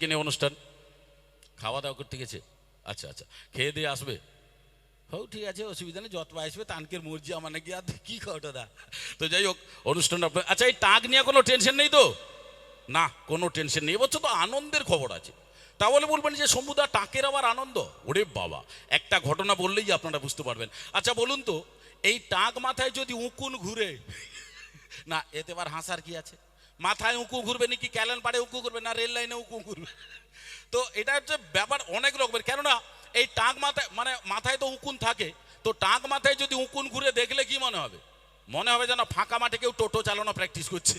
সবাইকে নিয়ে অনুষ্ঠান। খাওয়া দাওয়া করতে গেছে। আচ্ছা আচ্ছা। খেয়ে দিয়ে আসবে? হও, ঠিক আছে, অসুবিধা নেই যত আসবে, তানকের মর্জি আমার নাকি আর কি খাওয়াটা দা তো যাই হোক, অনুষ্ঠান আপনার আচ্ছা এই টাক নিয়ে কোনো টেনশন নেই তো? না, কোনো টেনশন নেই। এবছর তো আনন্দের খবর আছে। তাহলে বলবেন যে সমুদা টাকের আবার আনন্দ? ওরে বাবা, একটা ঘটনা বললেই আপনারা বুঝতে পারবেন। আচ্ছা বলুন তো, এই টাক মাথায় যদি উকুন ঘুরে না, এতে আবার হাসার কি আছে? মাথায় উঁকু ঘুরবে নাকি ক্যালেন পাড়ে উঁকু ঘুরবে না, রেল লাইনে উঁকু ঘুরবে। তো এটা হচ্ছে ব্যাপার অনেক রকমের, কেননা এই টাক মাথায় মানে মাথায় তো উকুন থাকে, তো টাক মাথায় যদি উকুন ঘুরে দেখলে কি মনে হবে? মনে হবে যেন ফাঁকা মাঠে কেউ টোটো চালানো প্র্যাকটিস করছে।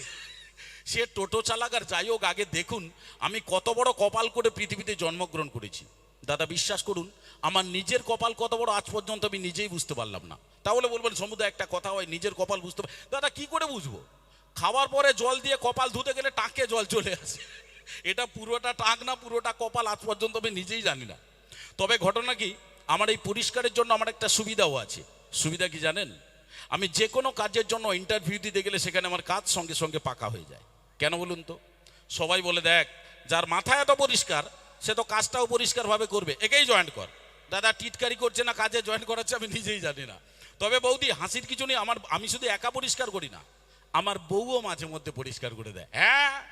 সে টোটো চালাক আর যাই হোক, আগে দেখুন, আমি কত বড় কপাল করে পৃথিবীতে জন্মগ্রহণ করেছি। দাদা বিশ্বাস করুন, আমার নিজের কপাল কত বড়, আজ পর্যন্ত আমি নিজেই বুঝতে পারলাম না। তাহলে বলবেন, সমুদায় একটা কথা হয়, নিজের কপাল বুঝতে দাদা, কি করে বুঝব? খাওয়ার পরে জল দিয়ে কপাল ধুতে গেলে টাকে জল চলে আসে। এটা পুরোটা টাক না পুরোটা কপাল আজ পর্যন্ত আমি নিজেই জানি না। তবে ঘটনা কি? আমার এই পরিষ্কারের জন্য আমার একটা সুবিধাও আছে। সুবিধা কি জানেন? আমি যে কোনো কাজের জন্য ইন্টারভিউ দিতে গেলে সেখানে আমার কাজ সঙ্গে সঙ্গে পাকা হয়ে যায়। কেন বলুন তো? সবাই বলে, দেখ, যার মাথা এত পরিষ্কার, সে তো কাজটাও পরিষ্কারভাবে করবে। একেই জয়েন্ট কর। দাদা, টিটকারি করছে না, কাজে জয়েন করাচ্ছে আমি নিজেই জানি না। তবে বৌদি, হাসির কিছু নেই। আমার, আমি শুধু একা পরিষ্কার করি না। আমার বউও মাঝে মধ্যে পরিষ্কার করে দেয়। হ্যাঁ?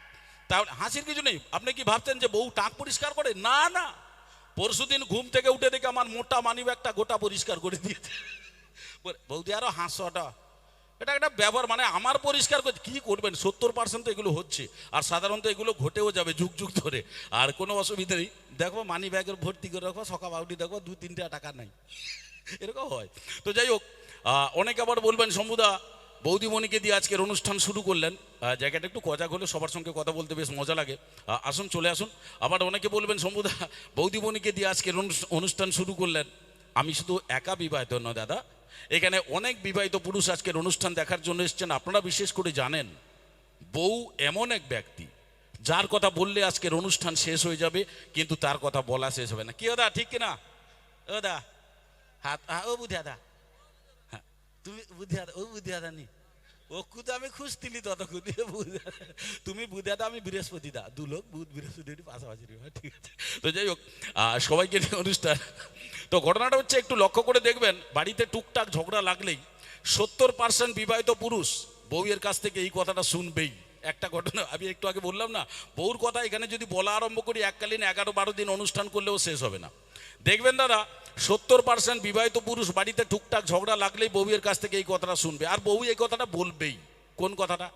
তাহলে হাসির কিছু নেই? আপনি কি ভাবছেন যে বউ টাক পরিষ্কার করে? না না। পরশুদিন ঘুম থেকে উঠে দেখে আমার মোটা মানি ব্যাগটা গোটা পরিষ্কার করে দিয়েছে। বৌদি, আরও হাসটা। এটা একটা ব্যবহার মানে আমার পরিষ্কার করে কি করবেন? সত্তর পার্সেন্ট তো এগুলো হচ্ছে। আর সাধারণত এগুলো ঘটেও যাবে যুগ যুগ ধরে। আর কোনো অসুবিধা নেই। দেখো মানি ব্যাগের ভর্তি করে রাখো, সকাল আউটি দেখো দু তিনটা টাকা নাই। এরকম হয়। তো যাই হোক অনেকে আবার বলবেন সমুদা বৌদিমণিকে দিয়ে আজকের অনুষ্ঠান শুরু করলেন। জায়গাটা একটু কজাক হলে সবার সঙ্গে কথা বলতে বেশ মজা লাগে। আসুন, চলে আসুন। আবার অনেকে বলবেন সমুদা বৌদিমণিকে দিয়ে আজকের অনুষ্ঠান শুরু করলেন। আমি শুধু একা বিবাহিত নয়, দাদা। এখানে অনেক বিবাহিত পুরুষ আজকের অনুষ্ঠান দেখার জন্য এসছেন। আপনারা বিশেষ করে জানেন, বউ এমন এক ব্যক্তি, যার কথা বললে আজকের অনুষ্ঠান শেষ হয়ে যাবে, কিন্তু তার কথা বলা শেষ হবে না। কি দা ঠিক কিনা? ও দা, হাত ও বুদ্ধি দা। তুমি বুধিয়া ও বুদ্ধি নি ও তো আমি খুঁজতিলি ততক্ষণ তুমি বুধাদা আমি বৃহস্পতি দা। দু লোক বুধ, বৃহস্পতি পাশাপাশি ঠিক আছে। তো যাই হোক সবাইকে অনুষ্ঠান। তো ঘটনাটা হচ্ছে, একটু লক্ষ্য করে দেখবেন, বাড়িতে টুকটাক ঝগড়া লাগলেই সত্তর পার্সেন্ট বিবাহিত পুরুষ বউয়ের কাছ থেকে এই কথাটা শুনবেই। একটা ঘটনা, আমি একটু আগে বললাম না, বউর কথা এখানে যদি বলা আরম্ভ করি, এককালীন এগারো বারো দিন অনুষ্ঠান করলেও শেষ হবে না। দেখবেন দাদা, সত্তর পার্সেন্ট বিবাহিত পুরুষ বাড়িতে টুকটাক ঝগড়া লাগলেই বউয়ের কাছ থেকে এই কথাটা শুনবে। আর বউ এই কথাটা বলবেই। কোন কথাটা?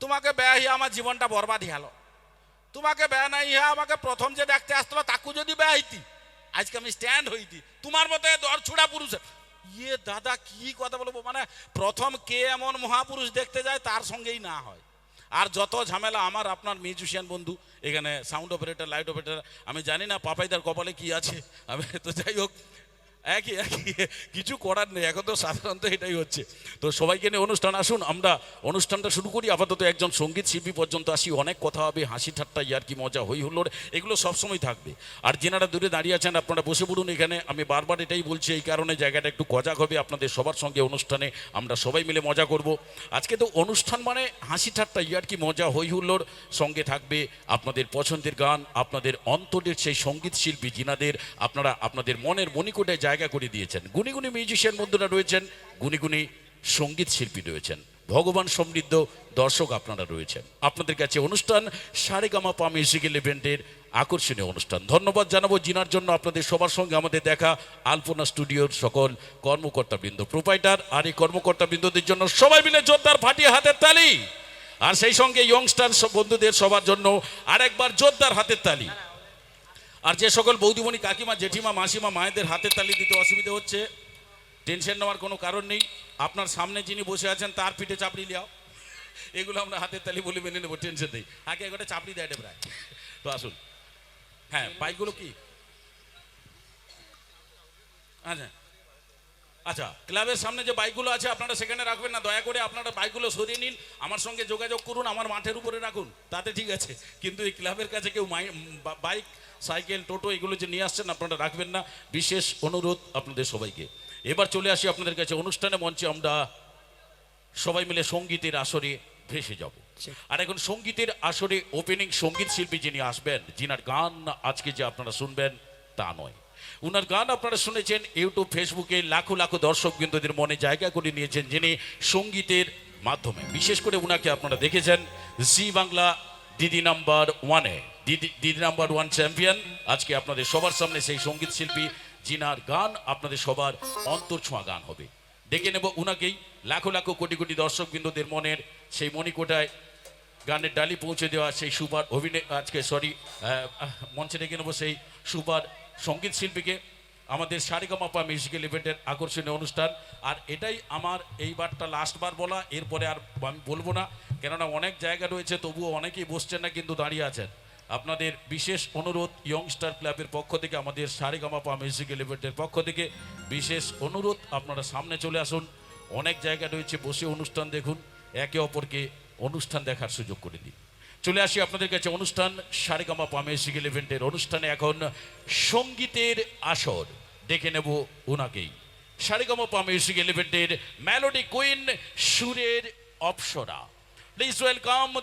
তোমাকে ব্যয় হইয়া আমার জীবনটা বরবাদ হলো তোমাকে ব্যয় নাই হ্যাঁ আমাকে প্রথম যে দেখতে আসতো তাকু যদি ব্যয় হইতি, আজকে আমি স্ট্যান্ড হইতি, তোমার মতো দর ছুড়া পুরুষ ইয়ে দাদা, কি কথা বলব? মানে প্রথম কে এমন মহাপুরুষ দেখতে যায়, তার সঙ্গেই না হয়। আর যত ঝামেলা আমার, আপনার মিউজিশিয়ান বন্ধু, এখানে সাউন্ড অপারেটর লাইট অপারেটর আমি জানি না পাপাইদার কপালে কি আছে। আমি তো যাই হোক একই একই কিছু করার নেই, এখন তো সাধারণত এটাই হচ্ছে। তো সবাইকে নিয়ে অনুষ্ঠান আসুন, আমরা অনুষ্ঠানটা শুরু করি, আপাতত একজন সংগীত শিল্পী পর্যন্ত আসি, অনেক কথা হবে, হাসি ঠাট্টা, ইয়ার কি মজা, হই হুল্লোড়, এগুলো সবসময় থাকবে। আর যেনারা দূরে দাঁড়িয়ে আছেন, আপনারা বসে পড়ুন এখানে, আমি বারবার এটাই বলছি, এই কারণে জায়গাটা একটু কজাক হবে আপনাদের সবার সঙ্গে অনুষ্ঠানে, আমরা সবাই মিলে মজা করব। আজকে তো অনুষ্ঠান মানে হাসি ঠাট্টা, ইয়ার কি মজা, হই হুল্লোড় সঙ্গে থাকবে আপনাদের পছন্দের গান, আপনাদের অন্তরের সেই সংগীত শিল্পী, যিনাদের আপনারা, আপনাদের মনের মণিকোটে জায়গা করে দিয়েছেন। গুণী গুণী মিউজিশিয়ান বন্ধুরা রয়েছেন, গুণী গুণী সংগীত শিল্পী রয়েছেন। ভগবান সমৃদ্ধ দর্শক আপনারা রয়েছেন। আপনাদের কাছে অনুষ্ঠান সারেগামা পা মিউজিক্যাল ইভেন্টের আকর্ষণীয় অনুষ্ঠান। ধন্যবাদ জানাব জিনার জন্য আপনাদের সবার সঙ্গে আমাদের দেখা। আলপনা স্টুডিওর সকল কর্মকর্তাবৃন্দ, প্রোপাইটার আর এই কর্মকর্তাবৃন্দদের জন্য সবাই মিলে জোরদার ফাটিয়ে হাতের তালি। আর সেই সঙ্গে ইয়ংস্টার বন্ধুদের সবার জন্য আরেকবার জোরদার হাতের তালি। আর যে সকল বৌদিমণি কাকিমা, জেঠিমা, মাসিমা, মায়েদের হাতে তালি দিতে অসুবিধে হচ্ছে, টেনশন নেওয়ার কোনো কারণ নেই। আপনার সামনে যিনি বসে আছেন, তার পিঠে চাপড়ি লিয়াও এগুলো আমরা হাতের তালি বলে মেনে নেব, টেনশন নেই। আগে একটা চাপড়ি দেয় প্রায় তো আসুন। হ্যাঁ বাইকগুলো কি? আচ্ছা। আচ্ছা ক্লাবের সামনে যে বাইকগুলো আছে আপনারা সেখানে রাখবেন না। দয়া করে আপনারা বাইকগুলো সরিয়ে নিন। আমার সঙ্গে যোগাযোগ করুন আমার মাঠের উপরে রাখুন। তাতে ঠিক আছে। কিন্তু এই ক্লাবের কাছে কেউ বাইক সাইকেল টোটো এগুলো যে নিয়ে আসছেন আপনারা রাখবেন না। বিশেষ অনুরোধ আপনাদের সবাইকে। এবার চলে আসি আপনাদের কাছে অনুষ্ঠানে মঞ্চে। আমরা সবাই মিলে সঙ্গীতের আসরে ভেসে যাব। আর এখন সঙ্গীতের আসরে ওপেনিং সংগীত শিল্পী যিনি আসবেন যিনার গান আজকে যে আপনারা শুনবেন তা নয়। উনার গান আপনারা শুনেছেন, ইউটিউব, ফেসবুকে লাখো লাখো দর্শক বিন্দুদের মনে জায়গা করে নিয়েছেন যিনি সঙ্গীতের মাধ্যমে। বিশেষ করে উনাকে আপনারা দেখেছেন, জি বাংলা দিদি নাম্বার ওয়ানে। দিদি দিদি নাম্বার ওয়ান চ্যাম্পিয়ন। আজকে আপনাদের সবার সামনে সেই সংগীত শিল্পী যিনার গান আপনাদের সবার অন্তর ছোঁয়া গান হবে। ডেকে নেব উনাকেই। লাখো লাখো কোটি কোটি দর্শক বিন্দুদের মনের সেই মণিকোটায় গানের ডালি পৌঁছে দেওয়া সেই সুপার অভিনয় আজকে সরি মঞ্চে ডেকে নেব সেই সুপার সংগীত শিল্পীকে আমাদের সারিগামাপা মিউজিক্যাল ইভেন্টের আকর্ষণীয় অনুষ্ঠান। আর এটাই আমার এইবারটা লাস্টবার বলা, এরপরে আর আমি বলব না। কেননা অনেক জায়গা রয়েছে, তবুও অনেকেই বসছেন না, কিন্তু দাঁড়িয়ে আছেন। আপনাদের বিশেষ অনুরোধ ইয়ংস্টার ক্লাবের পক্ষ থেকে, আমাদের সারিগামাপা মিউজিক্যাল ইভেন্টের পক্ষ থেকে বিশেষ অনুরোধ, আপনারা সামনে চলে আসুন। অনেক জায়গা রয়েছে, বসে অনুষ্ঠান দেখুন। একে অপরকে অনুষ্ঠান দেখার সুযোগ করে দিন। চলে আসি আপনাদের কাছে অনুষ্ঠান সারেগামা পামেসিক্যাল ইভেন্টের অনুষ্ঠানে এখন সঙ্গীতের আসর। দেখে নেব ওনাকেই সারেগামা পামেসিক্যাল ইভেন্টের মেলোডি কুইন সুরের অপসরা। Please welcome